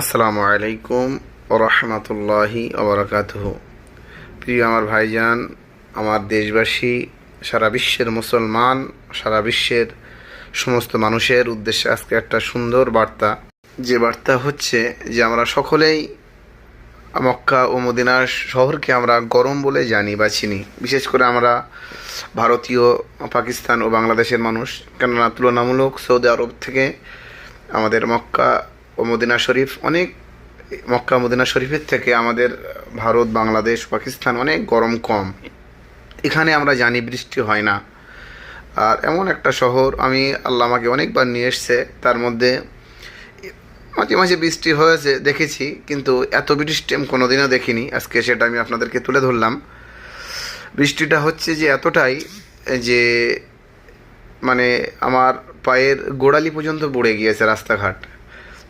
আসসালামু আলাইকুম রহমতুল্লাহি আবরাকাতহ প্রিয় আমার ভাইজান, আমার দেশবাসী, সারা বিশ্বের মুসলমান, সারা বিশ্বের সমস্ত মানুষের উদ্দেশ্যে আজকে একটা সুন্দর বার্তা। যে বার্তা হচ্ছে যে আমরা সকলেই মক্কা ও মদিনা শহরকে আমরা গরম বলে জানি বা চিনি। বিশেষ করে আমরা ভারতীয়, পাকিস্তান ও বাংলাদেশের মানুষ। কেননা তুলনামূলক সৌদি আরব থেকে আমাদের মক্কা মদিনা শরীফ, অনেক মক্কা মদিনা শরীফের থেকে আমাদের ভারত, বাংলাদেশ, পাকিস্তান অনেক গরম কম। এখানে আমরা জানি বৃষ্টি হয় না। আর এমন একটা শহর, আমি আল্লাহ আমাকে অনেকবার নিয়ে এসছে। তার মধ্যে মাঝে মাঝে বৃষ্টি হয়েছে, দেখেছি, কিন্তু এত বৃষ্টি আমি কোনোদিনও দেখিনি। আজকে সেটা আমি আপনাদেরকে তুলে ধরলাম। বৃষ্টিটা হচ্ছে যে এতটাই যে মানে আমার পায়ের গোড়ালি পর্যন্ত বুড়ে গিয়েছে রাস্তাঘাট।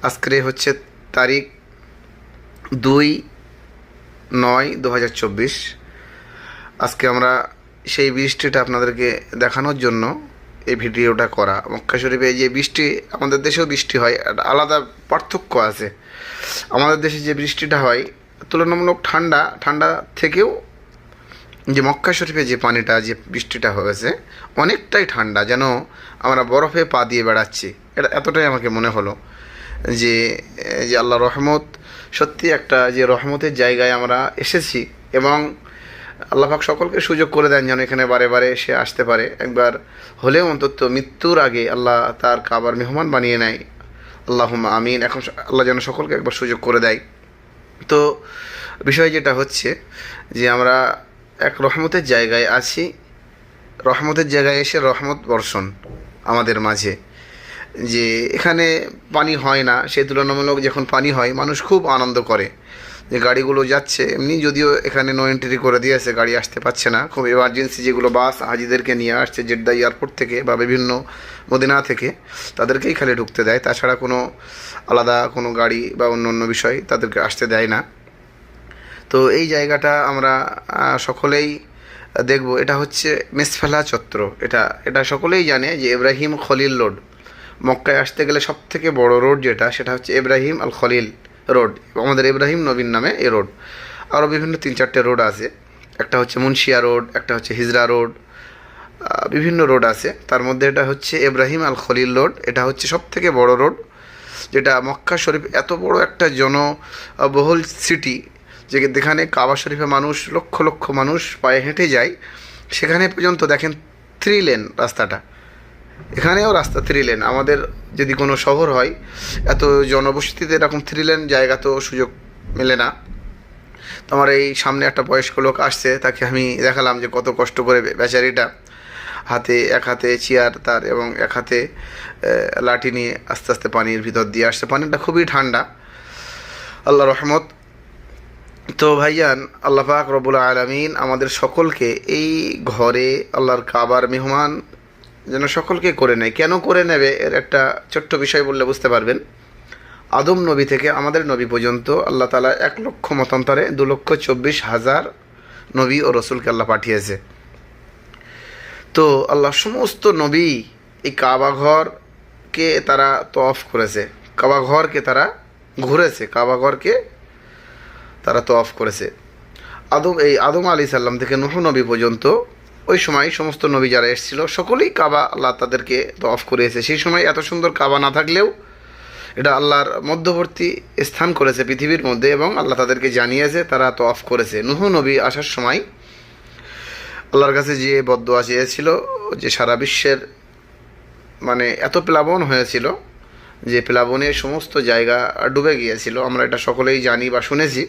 আজকে হচ্ছে তারিখ দুই নয় দু হাজার চব্বিশ। আজকে আমরা সেই বৃষ্টিটা আপনাদেরকে দেখানোর জন্য এই ভিডিওটা করা। মক্কা শরীফে যে বৃষ্টি, আমাদের দেশেও বৃষ্টি হয় আলাদা পার্থক্য আছে। আমাদের দেশে যে বৃষ্টিটা হয়, তুলনামূলক ঠান্ডা ঠান্ডা থেকেও যে মক্কা শরীফে যে পানিটা, যে বৃষ্টিটা হয়েছে, অনেকটাই ঠান্ডা। যেন আমরা বরফে পা দিয়ে বেড়াচ্ছি, এটা এতটাই আমাকে মনে হলো। যে যে আল্লাহ রহমত, সত্যি একটা যে রহমতের জায়গায় আমরা এসেছি এবং আল্লাহাক সকলকে সুযোগ করে দেন যেন এখানে বারে বারে এসে আসতে পারে। একবার হলেও অন্তত মৃত্যুর আগে আল্লাহ তার কাবার মেহমান বানিয়ে নেয়। আল্লাহ আমিন। এখন আল্লাহ যেন সকলকে একবার সুযোগ করে দেয়। তো বিষয় যেটা হচ্ছে যে আমরা এক রহমতের জায়গায় আছি। রহমতের জায়গায় এসে রহমত বর্ষণ আমাদের মাঝে। যে এখানে পানি হয় না সেই তুলনামূলক যখন পানি হয়, মানুষ খুব আনন্দ করে যে গাড়িগুলো যাচ্ছে। এমনি যদিও এখানে নো এন্ট্রি করে দিয়েছে গাড়ি আসতে পারছে না। খুব এমার্জেন্সি যেগুলো বাস হাজিদেরকে নিয়ে আসছে জেদ্দা এয়ারপোর্ট থেকে বা বিভিন্ন মদিনা থেকে, তাদেরকেই খালি ঢুকতে দেয়। তাছাড়া কোনো আলাদা কোনো গাড়ি বা অন্য অন্য বিষয় তাদেরকে আসতে দেয় না। তো এই জায়গাটা আমরা সকলেই দেখব। এটা হচ্ছে মেসফেলা চত্র এটা এটা সকলেই জানে যে ইব্রাহিম খলিল রোড মক্কায় আসতে গেলে সব থেকে বড় রোড যেটা, সেটা হচ্ছে ইব্রাহিম আল খলিল রোড আমাদের ইব্রাহিম নবীন নামে এই রোড। আরও বিভিন্ন তিন চারটে রোড আছে। একটা হচ্ছে মুন্সিয়া রোড, একটা হচ্ছে হিজরা রোড বিভিন্ন রোড আছে। তার মধ্যে এটা হচ্ছে ইব্রাহিম আল খলিল রোড। এটা হচ্ছে সব থেকে বড় রোড, যেটা মক্কা শরীফ এত বড় একটা জনবহুল সিটি যে যেখানে কাবা শরীফে মানুষ, লক্ষ লক্ষ মানুষ পায়ে হেঁটে যায়। সেখানে পর্যন্ত দেখেন থ্রি লেন রাস্তাটা। এখানেও রাস্তা থ্রি লেন আমাদের যদি কোনো শহর হয়, এত জনবসতিতে এরকম থ্রি লেন জায়গা তো সুযোগ মেলে না। তো আমার এই সামনে একটা বয়স্ক লোক আসছে, তাকে আমি দেখালাম যে কত কষ্ট করে বেচারিটা হাতে, এক হাতে চেয়ার তার এবং এক হাতে লাঠি নিয়ে আস্তে আস্তে পানির ভিতর দিয়ে আসছে। পানিটা খুবই ঠান্ডা। আল্লাহ রহমত। তো ভাইয়ান আল্লাহ পাক রবুল আলমিন আমাদের সকলকে এই ঘরে, আল্লাহর কাবার মেহমান যেন সকলকে করে নেয়। কেন করে নেবে এর একটা ছোট্ট বিষয় বললে বুঝতে পারবেন। আদম নবী থেকে আমাদের নবী পর্যন্ত আল্লাহ তালা এক লক্ষ মতান্তরে দু লক্ষ চব্বিশ হাজার নবী ও রসুলকে আল্লাহ পাঠিয়েছে। তো আল্লাহ সমস্ত নবী এই কাবা ঘরকে তারা তফ করেছে। কাবা ঘরকে তারা ঘুরেছে, কাবা ঘরকে তারা তফ করেছে। আদম, এই আদম আলী সাল্লাম থেকে নুহ নবী পর্যন্ত ওই সময় সমস্ত নবী যারা এসেছিল, সকলেই কাবা আল্লাহ তাদেরকে তফ করিয়েছে সেই সময় এত সুন্দর কাবা না থাকলেও এটা আল্লাহর মধ্যবর্তী স্থান করেছে পৃথিবীর মধ্যে এবং আল্লাহ তাদেরকে জানিয়েছে, তারা তফ করেছে। নুহ নবী আসার সময় আল্লাহর কাছে যে বদোয়া চেয়েছিল, যে সারা বিশ্বের মানে এত প্লাবন হয়েছিল, যে প্লাবনে সমস্ত জায়গা ডুবে গিয়েছিল, আমরা এটা সকলেই জানি বা শুনেছি,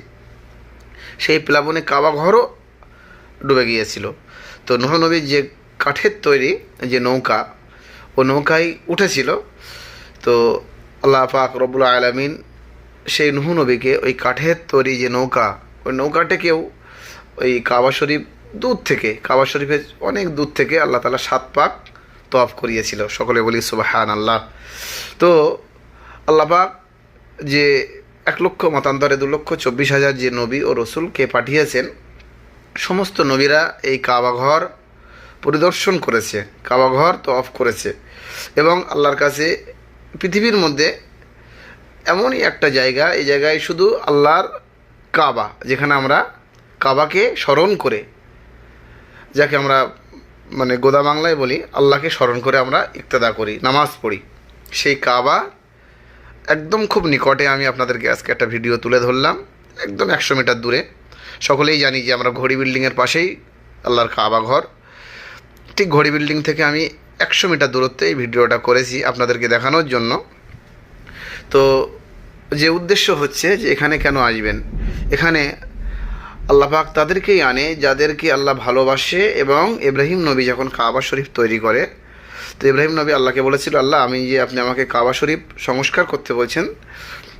সেই প্লাবনে কাবা ঘরও ডুবে গিয়েছিল। তো নবীর যে কাঠের তৈরি যে নৌকা, ও নৌকায় উঠেছিল। তো আল্লাহ পাক রবুল আলমিন সেই নুহ নবীকে ওই কাঠের তৈরি যে নৌকা, ওই নৌকাটাকেও ওই কাবা শরীফ দূর থেকে, কাবা শরীফের অনেক দূর থেকে আল্লাহ তালা সাত পাক তফ করিয়েছিল। সকলে বলি সুবাহান আল্লাহ তো আল্লাহ পাক যে এক লক্ষ, মতান্তরে দু লক্ষ, চব্বিশ হাজার যে নবী ও রসুলকে পাঠিয়েছেন সমস্ত নবীরা এই কাবাঘর পরিদর্শন করেছে কাবাঘর তো অফ করেছে এবং আল্লাহর কাছে পৃথিবীর মধ্যে এমনই একটা জায়গা, এই জায়গায় শুধু আল্লাহর কাবা, যেখানে আমরা কাবাকে স্মরণ করে, যাকে আমরা মানে গোদা বাংলায় বলি, আল্লাহকে স্মরণ করে আমরা ইক্তেদা করি, নামাজ পড়ি। সেই কাবা একদম খুব নিকটে আমি আপনাদেরকে আজকে একটা ভিডিও তুলে ধরলাম, একদম একশো মিটার দূরে। সকলেই জানি যে আমরা ঘড়ি বিল্ডিংয়ের পাশেই আল্লাহর কাবা ঘর। ঠিক ঘড়ি বিল্ডিং থেকে আমি একশো মিটার দূরত্বে এই ভিডিওটা করেছি আপনাদেরকে দেখানোর জন্য। তো যে উদ্দেশ্য হচ্ছে যে এখানে কেন আসবেন? এখানে আল্লাহ পাক তাদেরকেই আনে যাদেরকে আল্লাহ ভালোবাসে এবং ইব্রাহিম নবী যখন কাবা শরীফ তৈরি করে, তো ইব্রাহিম নবী আল্লাহকে বলেছিল, আল্লাহ, আমি যে আপনি আমাকে কাবা শরীফ সংস্কার করতে বলছেন,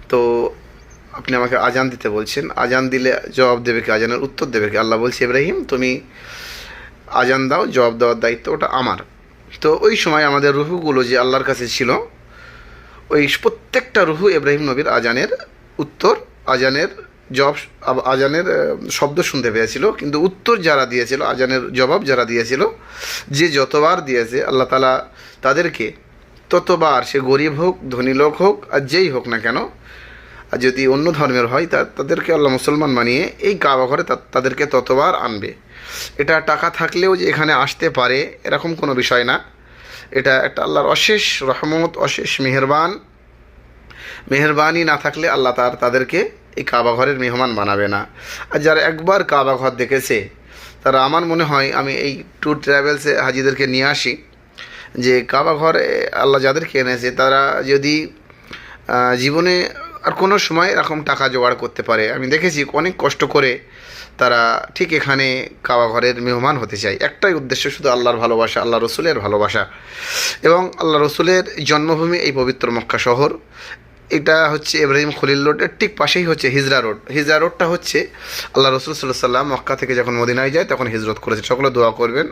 তো আপনি আমাকে আজান দিতে বলছেন। আজান দিলে জবাব দেবে কি? আজানের উত্তর দেবে কি? আল্লাহ বলছে, ইব্রাহিম, তুমি আজান দাও, জবাব দেওয়ার দায়িত্ব ওটা আমার। তো ওই সময় আমাদের রুহুগুলো যে আল্লাহর কাছে ছিল, ওই প্রত্যেকটা রুহু ইব্রাহিম নবীর আজানের উত্তর, আজানের আব- আজানের শব্দ শুনতে পেয়েছিল। কিন্তু উত্তর যারা দিয়েছিল, আজানের জবাব যারা দিয়েছিল, যে যতবার দিয়েছে, আল্লাহ তালা তাদেরকে ততবার সে গরিব হোক, ধনী লোক হোক, আর যেই হোক না কেন আর যদি অন্য ধর্মের হয়, তা তাদেরকে আল্লাহ মুসলমান মানিয়ে এই কাবা ঘরে তাদেরকে ততবার আনবে। এটা টাকা থাকলেও যে এখানে আসতে পারে, এরকম কোনো বিষয় না। এটা একটা আল্লাহর অশেষ রহমত, অশেষ মেহেরবান। মেহরবানি না থাকলে আল্লাহ তার তাদেরকে এই কাবা ঘরের মেহমান বানাবে না। আর যারা একবার কাবা ঘর দেখেছে, তারা আমার মনে হয়, আমি এই ট্যুর ট্রাভেলসে হাজিদেরকে নিয়ে আসি, যে কাবা ঘরে আল্লাহ যাদেরকে এনেছে, তারা যদি জীবনে আর কোনো সময় এরকম টাকা জোগাড় করতে পারে। আমি দেখেছি অনেক কষ্ট করে তারা ঠিক এখানে কাবা ঘরের মেহমান হতে চায়। একটাই উদ্দেশ্য শুধু আল্লাহর ভালোবাসা আল্লাহ রসুলের ভালোবাসা। এবং আল্লাহ রসুলের জন্মভূমি এই পবিত্র মক্কা শহর। এটা হচ্ছে ইব্রাহিম খলিল রোডের ঠিক পাশেই হচ্ছে হিজরা রোড। হিজরা রোডটা হচ্ছে আল্লাহ রসুল সাল্লাহ সাল্লাম মক্কা থেকে যখন মদিনায় যায়, তখন হিজরত করেছে। সকলে দোয়া করবেন।